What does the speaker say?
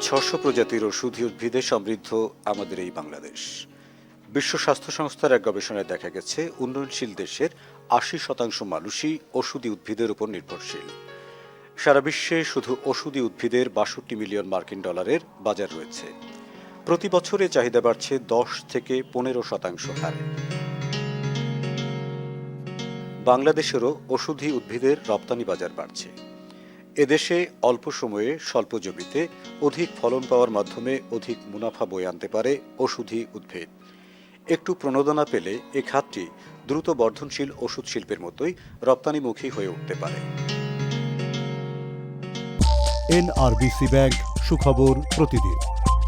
ছশো প্রজাতির ওষুধি উদ্ভিদে সমৃদ্ধ আমাদের এই বাংলাদেশ। বিশ্ব স্বাস্থ্য সংস্থার এক গবেষণায় দেখা গেছে, উন্নয়নশীল দেশের আশি শতাংশ মানুষই ওষুধি উদ্ভিদের উপর নির্ভরশীল। সারা বিশ্বে শুধু ওষুধি উদ্ভিদের বাষট্টি মিলিয়ন মার্কিন ডলারের বাজার রয়েছে। প্রতি বছরে চাহিদা বাড়ছে দশ থেকে পনেরো শতাংশ হারে। বাংলাদেশেরও ওষুধি উদ্ভিদের রপ্তানি বাজার বাড়ছে। এদেশে অল্প সময়ে স্বল্প জমিতে অধিক ফলন পাওয়ার মাধ্যমে অধিক মুনাফা বয়ে আনতে পারে ওষুধি উদ্ভিদ। একটু প্রণোদনা পেলে এ খাতটি দ্রুত বর্ধনশীল ওষুধ শিল্পের মতোই রপ্তানিমুখী হয়ে উঠতে পারে। এনআরবিসি ব্যাংক, সুখবর প্রতিদিন।